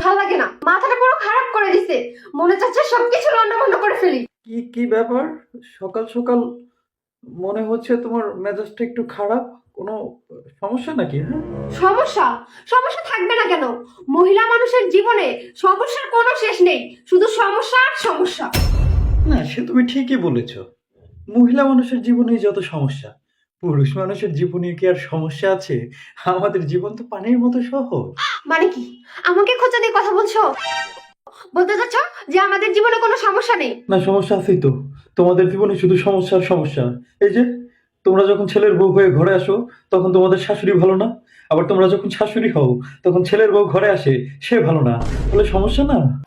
ভালো লাগে না। মাথাটা পুরো খারাপ করে দিছে। মনে চাচ্ছে সবকিছু লন্ডভন্ড করে ফেলি। কি কি ব্যাপার? সকাল সকাল মনে হচ্ছে তোমার মেজাজটা একটু খারাপ। কোনো সমস্যা নাকি হ্যাঁ? সমস্যা? সমস্যা থাকবে না কেন? মহিলা মানুষের জীবনে সমস্যার কোনো শেষ নেই। শুধু সমস্যা আর সমস্যা। না সে তুমি ঠিকই বলেছ। মহিলা মানুষের জীবনেই যত সমস্যা পুরুষ মানুষের জীবনে কি আর সমস্যা আছে? আমাদের জীবন তো পানির মতো সহজ। মানে কি? আমাকে খোঁচা দিয়ে কথা বলছো? বলতে চাচ্ছ যে আমাদের জীবনে কোনো সমস্যা নেই? না সমস্যা আছেই তো। তোমাদের জীবনে শুধু সমস্যা আর সমস্যা। এই যে তোমরা যখন ছেলের বউ হয়ে ঘরে আসো তখন তোমাদের শাশুড়ি ভালো না? আবার তোমরা যখন শাশুড়ি হও তখন ছেলের বউ ঘরে আসে সে ভালো না। তাহলে সমস্যা না?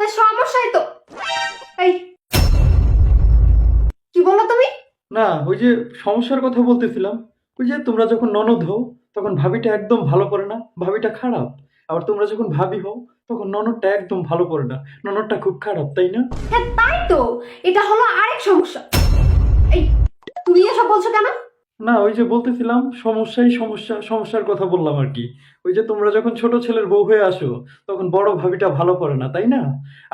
না ওই যে সমস্যার কথা বলতেছিলাম ওই যে তোমরা যখন ননদ হও তখন ভাবিটা একদম ভালো করে না ভাবিটা খারাপ। আবার তোমরা যখন ভাবি হও তখন ননদটা একদম ভালো করে না ননদটা খুব খারাপ তাই না? হ্যাঁ তাই তো এটা হলো আরেক সমস্যা। এই তুমি এসব বলছো কেন? না ওই যে বলতেছিলাম সমস্যাই সমস্যা সমস্যার কথা বললাম আর কি। ওই যে তোমরা যখন ছোট ছেলের বউ হয়ে আসো তখন বড় ভাবিটা ভালো করে না তাই না?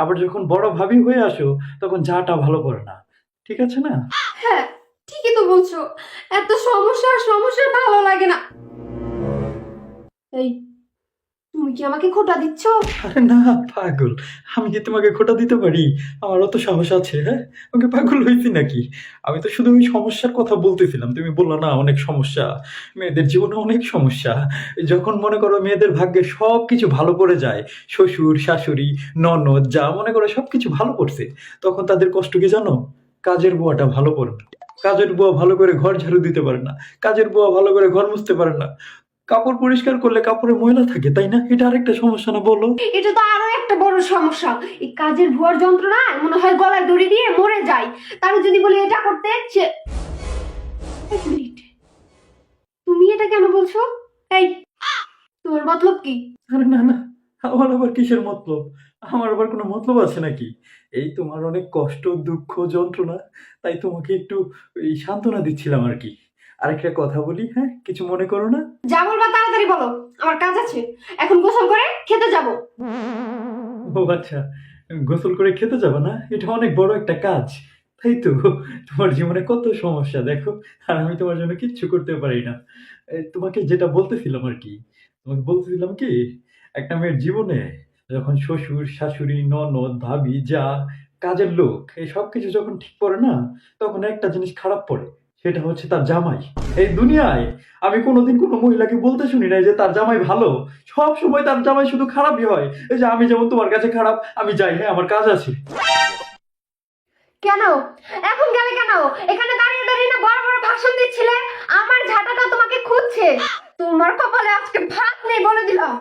আবার যখন বড় ভাবি হয়ে আসো তখন যাটা ভালো করে না ঠিক আছে না? হ্যাঁ ঠিকই তো বলছো। এত সমস্যা সমস্যা ভালো লাগে না। এই, তুমি কি আমাকে খোটা দিচ্ছ? আরে না, পাগল। আমি কি তোমাকে খোটা দিতে পারি? আমার অত সাহস আছে হ্যাঁ? আমাকে পাগল হয়েছি নাকি? আমি তো শুধু ওই সমস্যার কথা বলতেছিলাম। তুমি বলল, না, অনেক সমস্যা। মেয়েদের জীবনে অনেক সমস্যা। যখন মনে করো মেয়েদের ভাগ্যে সব কিছু ভালো করে যায়, শ্বশুর, শাশুড়ি, ননদ, যা মনে করো সব কিছু ভালো করছে তখন তাদের কষ্ট কি জানো? কাজের বুয়াটা ভালো না। কাজের বুয়া ভালো করে ঘর ঝাড়ু দিতে পারে না কাজের বুয়া ভালো করে ঘর মুছতে পারে না। কাপড় পরিষ্কার করলে কাপড়ে ময়লা থাকে তাই না? এটা আরেকটা সমস্যা না বলো? এটা তো আরও একটা বড় সমস্যা। এই কাজের ভুয়ার যন্ত্রণা মনে হয় গলায় দড়ি দিয়ে মরে যায়। তার যদি বলি এটা করতে সে এক মিনিট। তুমি এটা কেন বলছো? এই তোমার মতলব কি? আরে না না আমার আবার কিসের মতলব? আমার আবার কোনো মতলব আছে নাকি? এই তোমার অনেক কষ্ট দুঃখ যন্ত্রণা তাই তোমাকে একটু এই সান্ত্বনা দিচ্ছিলাম আর কি। আরেকটা কথা বলি হ্যাঁ? কিছু মনে করো না? যা বলবা তাড়াতাড়ি বলো আমার কাজ আছে। এখন গোসল করে খেতে যাব। ও আচ্ছা গোসল করে খেতে যাবে না? এটা অনেক বড় একটা কাজ। তাই তো তোমার জীবনে কত সমস্যা দেখো। আর আমি তোমার জন্য কিচ্ছু করতে পারি না। তোমাকে যেটা বলতেছিলাম আর কি তোমাকে বলতেছিলাম কি একটা মেয়ের জীবনে যখন শ্বশুর, শাশুড়ি, ননদ, ভাবি, যা, কাজের লোক, এই সব কিছু যখন ঠিক পড়ে না, তখন একটা জিনিস খারাপ পড়ে, সেটা হচ্ছে তার জামাই। এই দুনিয়ায় আমি কোনোদিন কোনো মহিলাকে বলতে শুনি নাই যে তার জামাই ভালো। সব সময় তার জামাই শুধু খারাপই হয়। এই যে আমি যেমন তোমার কাছে খারাপ, আমি যাই হ্যাঁ আমার কাজ আছে। কেন? এখন গেলে কেন? এখানে দাঁড়িয়ে দাঁড়িয়ে না বড় বড় ভাষণ দিচ্ছিলে? আমার ঝাঁটাটা তোমাকে খুঁজছে। তোমার কপালে আজকে ভাত নেই বলে দিলাম।